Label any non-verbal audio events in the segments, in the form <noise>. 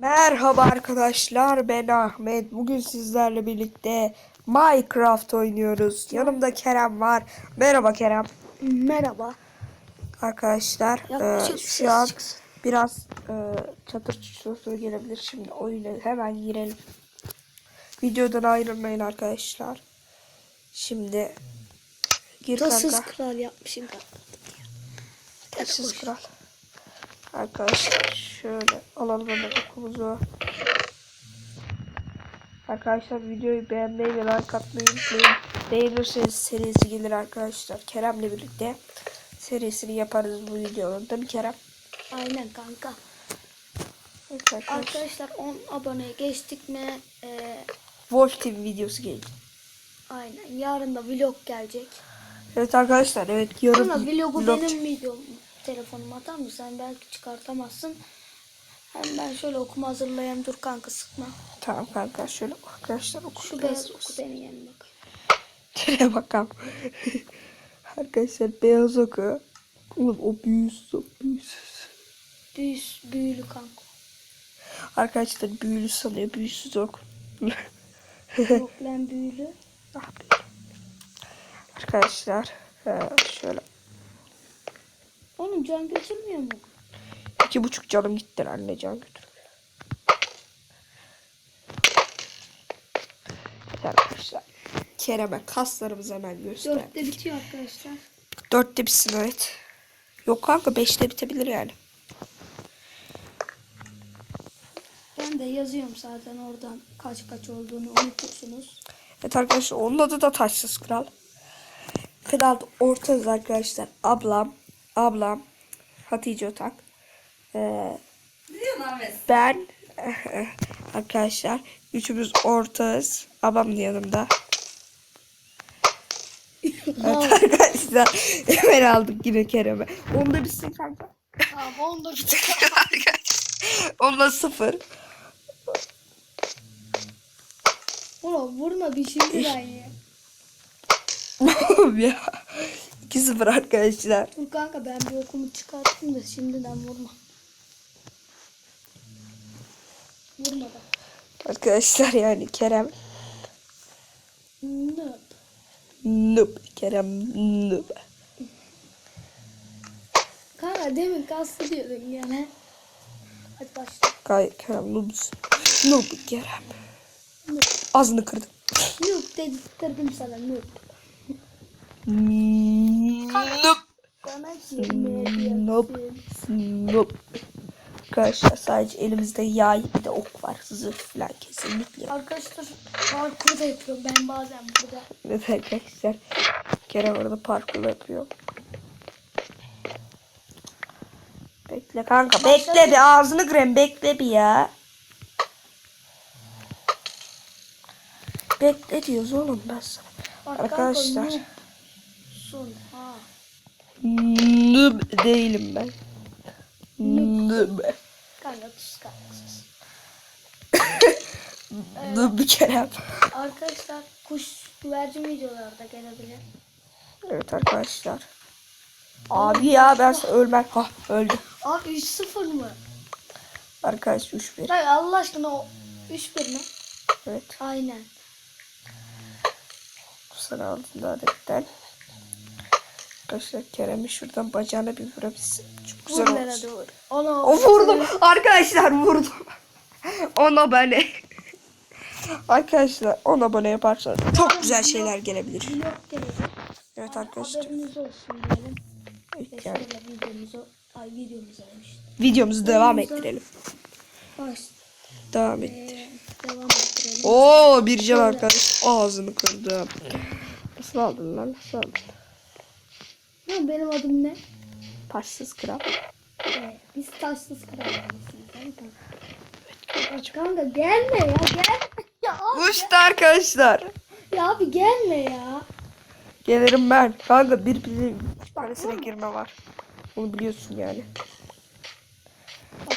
Merhaba arkadaşlar ben Ahmet. Bugün sizlerle birlikte Minecraft oynuyoruz. Yanımda Kerem var. Merhaba Kerem. Merhaba. Arkadaşlar e, şu an çıksın. biraz e, çatır çutur gelebilir. Şimdi oyuna hemen girelim. Videodan ayrılmayın arkadaşlar. Şimdi gir Tasız kanka. kral yapmışım kanka. Taşsız kral. Arkadaşlar şöyle alalım hemen okumuzu. Arkadaşlar videoyu beğenmeyi ve like atmayı unutmayın. Beğenirseniz serisi gelir arkadaşlar. Kerem'le birlikte serisini yaparız bu videonun. Değil mi Kerem? Aynen kanka. Evet arkadaşlar. Arkadaşlar 10 aboneye geçtik mi? Ee, Wolf TV videosu gelecek. aynen. Yarın da vlog gelecek. Evet arkadaşlar evet yarın Ama vlogu vlog benim videom. Telefonuma atar mısın? Sen belki çıkartamazsın. Hem ben şöyle okuma hazırlayayım. Dur kanka sıkma. Tamam kanka şöyle arkadaşlar oku. Şu beyaz oku benim yerime bak. <laughs> Şuraya bakalım. <laughs> arkadaşlar beyaz oku. Oğlum o büyüsüz o büyüsüz. Büyüs, büyülü kanka. Arkadaşlar büyülü sanıyor. Büyüsüz ok. Yok lan büyülü. <laughs> Ah be. Arkadaşlar e, şöyle Oğlum can götürmüyor mu? iki buçuk canım gitti anne can götür. Arkadaşlar Kerem'e kaslarımızı hemen göster. Dörtte bitiyor arkadaşlar. Dörtte bitsin evet. Yok kanka beşte bitebilir yani. Ben de yazıyorum zaten oradan kaç kaç olduğunu unutursunuz. Evet arkadaşlar onun adı da Taşsız Kral. Pedalda ortayız arkadaşlar. Ablam, ablam, Hatice Otak. Ee, ben <laughs> arkadaşlar üçümüz ortağız. Ablam da yanımda. <laughs> Arkadaşlar hemen aldık yine Kerem'e. Onda bitsin kanka. Tamam onda. <laughs> Arkadaşlar, Onda sıfır. Oğlum vurma bir şimdi ben ya. Oğlum ya. 2-0 arkadaşlar. Dur kanka ben bir okumu çıkarttım da şimdiden vurma. Vurma da. Arkadaşlar yani Kerem Noob. noob. Kerem noob. Kanka demin kastı diyordun gene. Hadi başla. Gay Kerem noobsun. Noob Kerem. Noob. Ağzını kırdım. Noob dedirttirdim sana noob. Noob. Noob. diyorsun. Noob. Arkadaşlar sadece elimizde yay bir de ok var. Zırh falan kesinlikle. Arkadaşlar parkur da yapıyorum ben bazen burada. Evet arkadaşlar. Kerem orada parkur yapıyor. Bekle kanka bekle bir ağzını kırayım bekle bir ya. Bekle diyoruz oğlum ben sana. Arkadaşlar. Ha. Noob değilim ben. Noob. Kanka kanka sus. Noob <laughs> Kerem. Arkadaşlar kuş güvercin videoları da gelebilir. Evet arkadaşlar. Abi ya ben ölmem. Hah öldü. Abi 3-0 mı? Arkadaş 3-1. Hayır Allah aşkına o 3-1 mi? Evet. Aynen. Sana altında adetten. Arkadaşlar Kerem'i şuradan bacağına bir vurabilsin. Çok güzel Vur nerede vur. Ona O vurdum. Arkadaşlar vurdum. 10 <laughs> abone. Arkadaşlar 10 abone yaparsanız çok güzel şeyler gelebilir. Evet arkadaşlar. Haberiniz olsun diyelim. Ve Evet, yani şöyle videomuzu, ay videomuzu demiştim. videomuzu devam Videomuza- ettirelim. Baş, Devam et. ee, devam ettirelim. Oo bir can arkadaş ağzını kırdım. Nasıl aldın lan? Nasıl aldın? Lan benim adım ne? Taşsız kral. Ee, biz taşsız değil mi kanka? Gelme ya gelme. <laughs> Ya abi, arkadaşlar. ya abi gelme ya. Gelirim ben. Kanka bir bir bir tanesine girme var. Onu biliyorsun yani.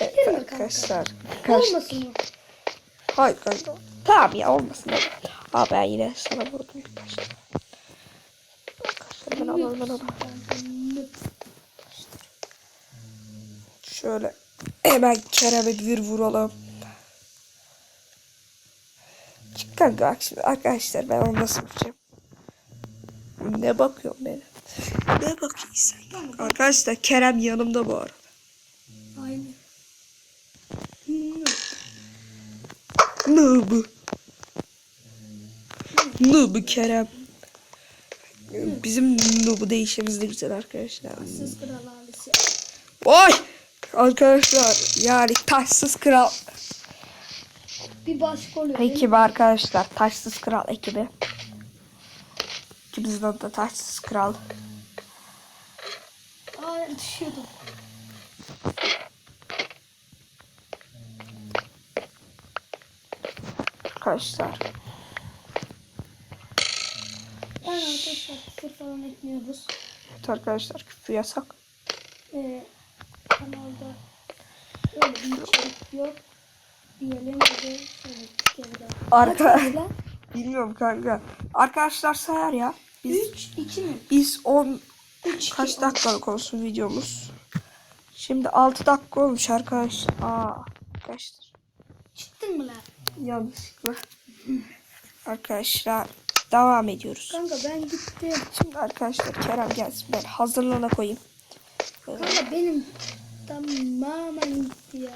Evet girme arkadaşlar. Kaç... Olmasın o. Hayır kanka. Tamam ya olmasın. Aa ben yine sana vurdum birkaç tane aman aman. Şöyle hemen Kerem'e bir vuralım. Çık kanka bak şimdi arkadaşlar ben onu nasıl vuracağım. Ne bakıyorsun beni? Ne bakıyorsun? Arkadaşlar Kerem yanımda bu arada. Aynen. Nıbı. Nıbı Kerem. Bizim Noob'u değişimiz de güzel arkadaşlar. Siz kral ailesi. Oy! Arkadaşlar yani taşsız kral Bir başka oluyor. ekibi arkadaşlar. Taşsız kral ekibi. İkimizin adı da taşsız kral. Aa düşüyordum. Arkadaşlar. Yani arkadaşlar küfür falan etmiyoruz. Evet arkadaşlar küfür yasak. Ee, kanalda öyle bir içerik yok. Diyelim kere daha. Arka bilmiyorum kanka. Arkadaşlar sayar ya. Biz 3, 2 mi? biz 10 3, kaç dakikalık olsun videomuz. Şimdi 6 dakika olmuş arkadaşlar. Aa arkadaşlar. Çıktın mı lan? Yanlışlıkla. Arkadaşlar devam ediyoruz. Kanka ben gittim. Şimdi arkadaşlar Kerem gelsin. Ben hazırlığına koyayım. Kanka benim tamamen gitti ya.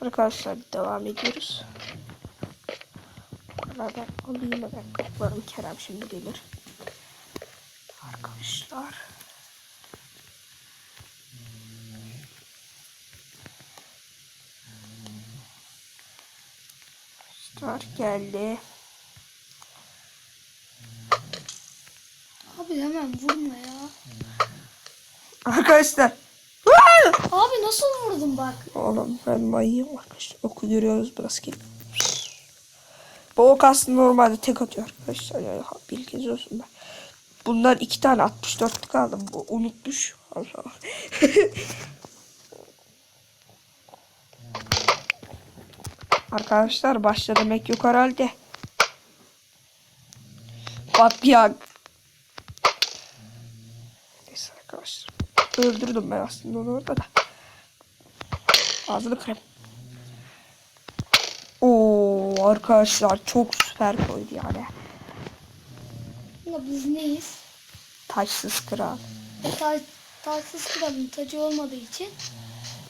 Arkadaşlar devam ediyoruz. Ben alayım hemen kaplarım. Kerem şimdi gelir. Arkadaşlar. Arkadaşlar geldi. Abi hemen vurma ya. Arkadaşlar. Abi nasıl vurdun bak. Oğlum ben manyağım arkadaşlar. Oku görüyoruz burası gibi. Bu ok aslında normalde tek atıyor arkadaşlar. Yani bilginiz olsun ben. Bundan iki tane 64'lük aldım. Bu unutmuş. Allah <laughs> arkadaşlar başta demek yok herhalde. Bak ya. Neyse arkadaşlar. Öldürdüm ben aslında onu orada da. Ağzını kırayım. Oo arkadaşlar çok süper koydu yani. Ya biz neyiz? Taşsız kral. E, ta taçsız kralın tacı olmadığı için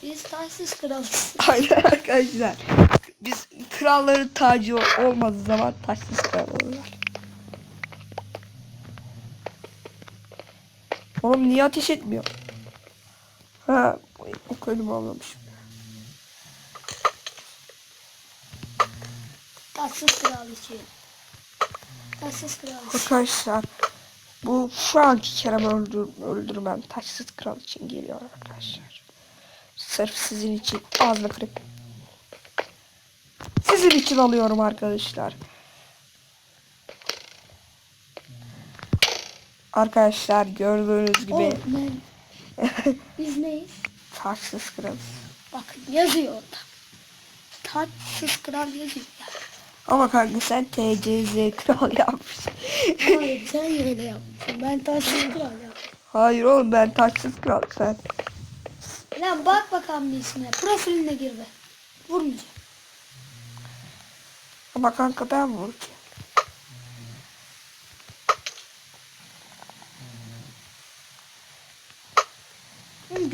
biz taçsız kralız. <laughs> Aynen arkadaşlar. Biz kralların tacı olmadığı zaman taşsız kral olurlar. Oğlum niye ateş etmiyor? Ha, o kölümü almamışım. Taçsız kral için. Taçsız kral için. Arkadaşlar bu şu anki Kerem öldür, öldürmem taşsız kral için geliyor arkadaşlar. Sırf sizin için ağzını kırıp sizin için alıyorum arkadaşlar. Arkadaşlar gördüğünüz gibi ben, <laughs> biz neyiz? taşsız kral. Bakın yazıyor orada. Taçsız kral yazıyor ya. Ama kanka sen TCZ kral yapmışsın. Hayır sen öyle yapmışsın. Ben taçsız kral yaptım. Hayır oğlum ben taşsız kral sen. Lan bak bakalım bir ismine. Profiline gir be. Vurmayacağım. Ama kanka ben vuracağım.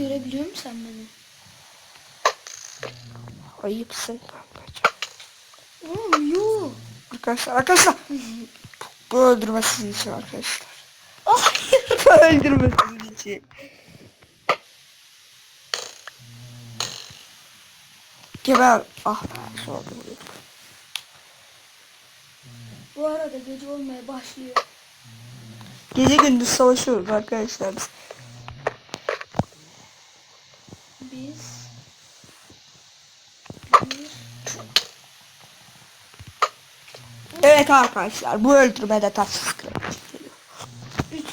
Görebiliyor musun sen beni? Ayıpsın kankacığım. Oğlum yok. Arkadaşlar arkadaşlar. Bu öldürme sizin için arkadaşlar. Hayır. <laughs> Bu öldürme sizin için. Geber. Ah be. Şu anda vuruyorduk. Bu arada gece olmaya başlıyor. Gece gündüz savaşıyoruz arkadaşlar biz. Biz Evet arkadaşlar bu öldürme de tatsız kral. üç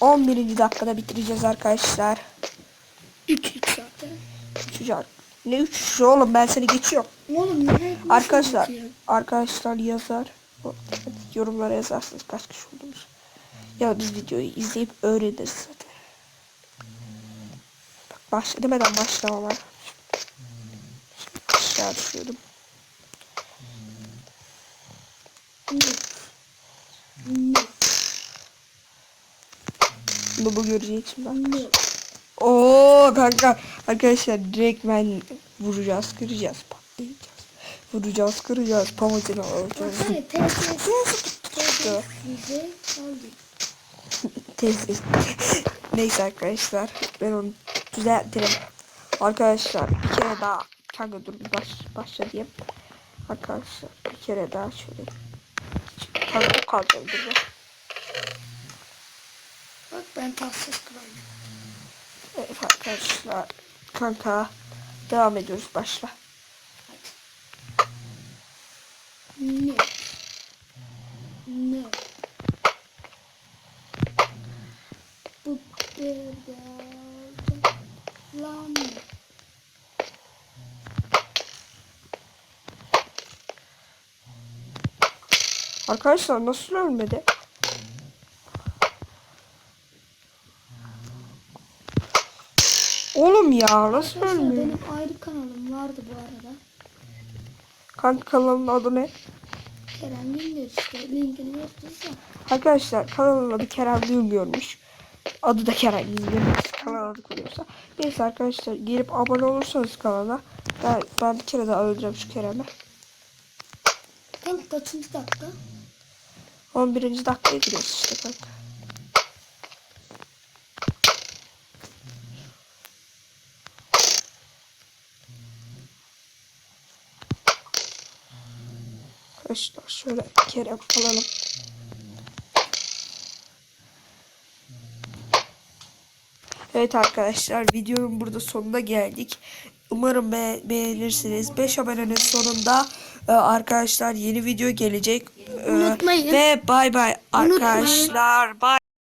11. dakikada bitireceğiz arkadaşlar. üç üç zaten. Üçüncü ar- Ne üçüncü oğlum ben seni geçiyorum. Oğlum ne? Arkadaşlar, arkadaşlar yazar. Yorumlara yazarsınız kaç kişi olduğumuzu. Ya biz videoyu izleyip öğreniriz başla demeden başlama var. Aşağı düşüyordum. Göreceksin ben. Ne? Oo kanka arkadaşlar direkt ben vuracağız kıracağız patlayacağız. Vuracağız kıracağız pamacını alacağız. Teyze. <laughs> Neyse arkadaşlar ben onu düzeltirim. Arkadaşlar bir kere daha kanka dur baş, başla diyeyim. Arkadaşlar bir kere daha şöyle. Kanka kalacak burada. Bak ben tatsız kralım. Evet arkadaşlar kanka devam ediyoruz başla. Ne? Ne? Bu derdi lan ne? Arkadaşlar nasıl ölmedi? Oğlum ya nasıl Arkadaşlar ölmüyor? benim ayrı kanalım vardı bu arada. Kanka kanalın adı ne? Kerem Gündür işte linkini göstereceğim. Arkadaşlar kanalın adı Kerem Güngör'müş. Adı da Kerem Güngör. Kanal adı koyuyorsa. Neyse arkadaşlar gelip abone olursanız kanala ben, ben bir kere daha öldüreceğim şu Kerem'i. Kanka kaçıncı dakika? 11. dakikaya giriyoruz işte kanka. Arkadaşlar şöyle Kerem alalım. Evet arkadaşlar videonun burada sonuna geldik. Umarım be- beğenirsiniz. 5 abonenin sonunda e, arkadaşlar yeni video gelecek. E, Unutmayın. Ve bay bay arkadaşlar. Bay